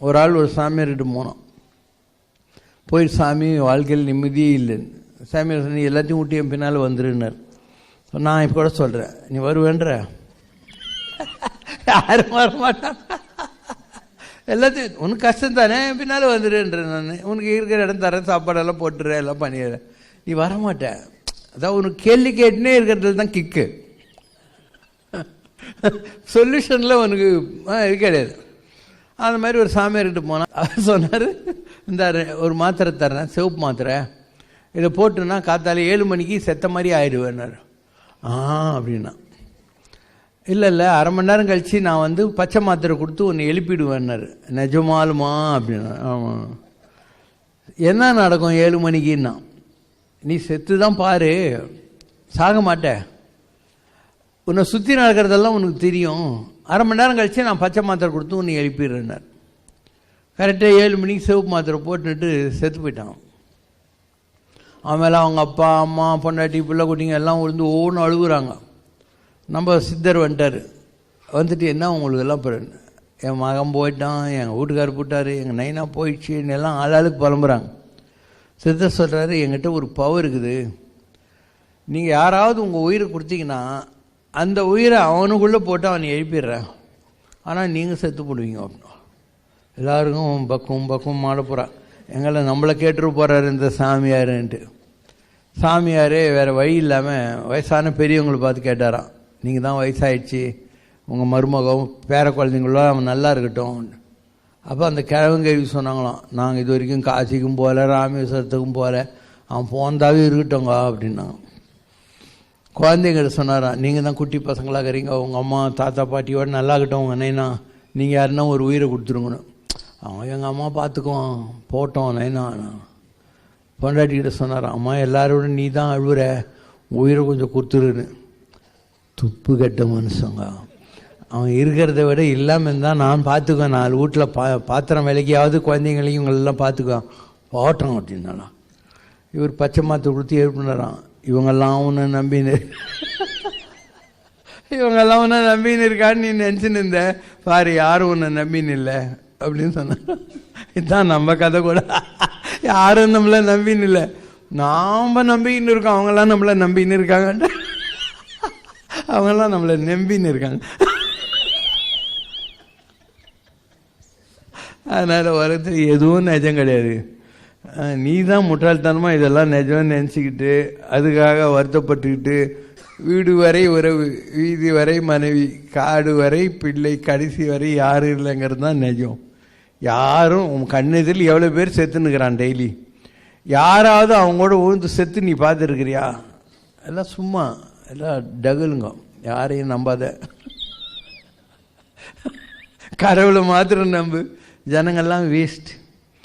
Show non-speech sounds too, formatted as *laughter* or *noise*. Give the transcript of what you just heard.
ஒரு ஆள் ஒரு சாமியார்கிட்ட போனோம் போய் சாமி வாழ்க்கையில் நிம்மதியே இல்லைன்னு சாமியார் சொன்ன, எல்லாத்தையும் ஊட்டி என் பின்னால் வந்துருன்னார். நான் இப்போ கூட சொல்கிறேன் நீ வருவேன்ற? *laughs* யாரும் வரமாட்டான் எல்லாத்தையும் உனக்கு கஷ்டம் தானே என் பின்னால் வந்துடுன்ற நான். உனக்கு இருக்கிற இடம் தரேன் சாப்பாடெல்லாம் போட்டுறேன் எல்லாம் பண்ணிடுறேன் நீ வரமாட்டேன் அதான் உனக்கு கேள்வி கேட்டுனே இருக்கிறதுல தான் கிக்கு சொல்யூஷனில் *laughs* உனக்கு ஆ, இது கிடையாது. அந்த மாதிரி ஒரு சாமியார்கிட்ட போனால் அவர் சொன்னார் இந்த ஒரு மாத்திரை தரேன் சிவப்பு மாத்திரை. இதை போட்டுனா காத்தால ஏழு மணிக்கு செத்த மாதிரி ஆயிடுவேன்னாரு. ஆ அப்படின்னா. இல்லை இல்லை அரை மணி நேரம் கழித்து நான் வந்து பச்சை மாத்திரை கொடுத்து ஒன்று எழுப்பிடுவேன்னாரு. நிஜமாலுமா அப்படின்னா. ஆமாம் என்ன நடக்கும் ஏழு மணிக்குன்னா? நீ செத்து தான் பாரு. சாக மாட்டேன் உன்னை சுற்றி நடக்கிறதெல்லாம் உனக்கு தெரியும். அரை மணி நேரம் கழித்து நான் பச்சை மாத்திரை கொடுத்து உன்னை எழுப்பிடுறேன்னார். கரெக்டாக ஏழு மணிக்கு சிவப்பு மாத்திரை போட்டுட்டு செத்து போயிட்டான். அவன் மேலே அவங்க அப்பா அம்மா பொண்டாட்டி பிள்ளை குட்டிங்க எல்லாம் விழுந்து ஒவ்வொன்றும் அழுகுறாங்க. நம்ம சித்தர் வந்துட்டார். வந்துட்டு என்ன உங்களுக்கு எல்லாம் பிறகு என் மகன் போயிட்டான் எங்கள் வீட்டுக்காரர் போட்டார் எங்கள் நைனா போயிடுச்சுன்னு எல்லாம் ஆளாளுக்கு புலம்புறாங்க. சித்தர் சொல்கிறாரு என்கிட்ட ஒரு பவர் இருக்குது. நீங்கள் யாராவது உங்கள் உயிரை கொடுத்தீங்கன்னா அந்த உயிரை அவனுக்குள்ளே போட்டு அவனை எழுப்பிடுறேன். ஆனால் நீங்கள் செத்து போடுவீங்க அப்படின்னு எல்லாருக்கும் பக்கம் பக்கம் மாட போகிறான் எங்களை நம்மளை கேட்டுட்டு போகிறாரு இந்த சாமியாருன்ட்டு. சாமியார் வேறு வழி இல்லாமல் வயசான பெரியவங்களை பார்த்து கேட்டாராம். நீங்கள் தான் வயசாயிடுச்சு. உங்கள் மருமகம் பேர குழந்தைங்களோட அவன் நல்லா இருக்கட்டும். அப்போ அந்த கிழவங்க சொன்னாங்களாம். நாங்கள் இது வரைக்கும் காசிக்கும் போகல ராமேஸ்வரத்துக்கும் போகல அவன் போந்தாவே இருக்கட்டோங்க அப்படின்னாங்க. குழந்தைங்கிட்ட சொன்னாராம் நீங்கள் தான் குட்டி பசங்களாக இருக்கிறீங்க உங்கள் அம்மா தாத்தா பாட்டியோட நல்லா இருக்கட்டும் உங்கள் நைனா நீங்கள் யாருன்னா ஒரு உயிரை கொடுத்துருங்கன்னு. அவன் எங்கள் அம்மா பார்த்துக்குவான் போட்டோம் நைனா பொண்டாட்டிக்கிட்ட சொன்னாராம் அம்மா எல்லாரோட நீ தான் அழுவுற உயிரை கொஞ்சம் கொடுத்துருன்னு. துப்பு கெட்ட மனுஷங்க. அவன் இருக்கிறத விட இல்லாமல் இருந்தால் நான் பார்த்துக்குவேன் நாலு வீட்டில் பா பாத்திரம் விலைக்காவது குழந்தைங்களையும் இவங்களெல்லாம் பார்த்துக்குவேன் போட்டோம் அப்படின்னாலாம் இவர் பச்சை மாற்று கொடுத்து எழுப்பினாராம் இவங்கெல்லாம் உன்னை நம்பின்னு. இவங்கெல்லாம் உன்னை நம்பின்னு இருக்கான்னு நீ நினச்சின்னு இருந்த. பாரு யாரும் உன்னை நம்பின்னு இல்லை அப்படின்னு சொன்னாங்க இதுதான் நம்ம கதை கூட. யாரும் நம்மளை நம்பின்னு இல்லை. நாம் நம்பிக்கின்னு இருக்கோம். அவங்கெல்லாம் நம்மளை நம்பின்னு இருக்காங்க. அவங்கெல்லாம் நம்மளை நம்பின்னு இருக்காங்க. அதனால் உலகத்தில் எதுவும் நிஜம் கிடையாது. நீ தான் முட்டாள்தனமாக இதெல்லாம் நிஜம்னு நினச்சிக்கிட்டு அதுக்காக வருத்தப்பட்டுக்கிட்டு வீடு வரை உறவு வீதி வரை மனைவி காடு வரை பிள்ளை கடைசி வரை யாரும் இல்லைங்கிறது தான் நிஜம். யாரும் உன் கண்ணெதில் எவ்வளோ பேர் செத்துன்னுக்கிறான் டெய்லி. யாராவது அவங்களோட உழுந்து செத்து நீ பார்த்துருக்கிறியா? எல்லாம் சும்மா எல்லாம் டகுலுங்க. யாரையும் நம்பாத. கடவுளை மாத்திரம் நம்பு. ஜனங்கள்லாம் வேஸ்ட்டு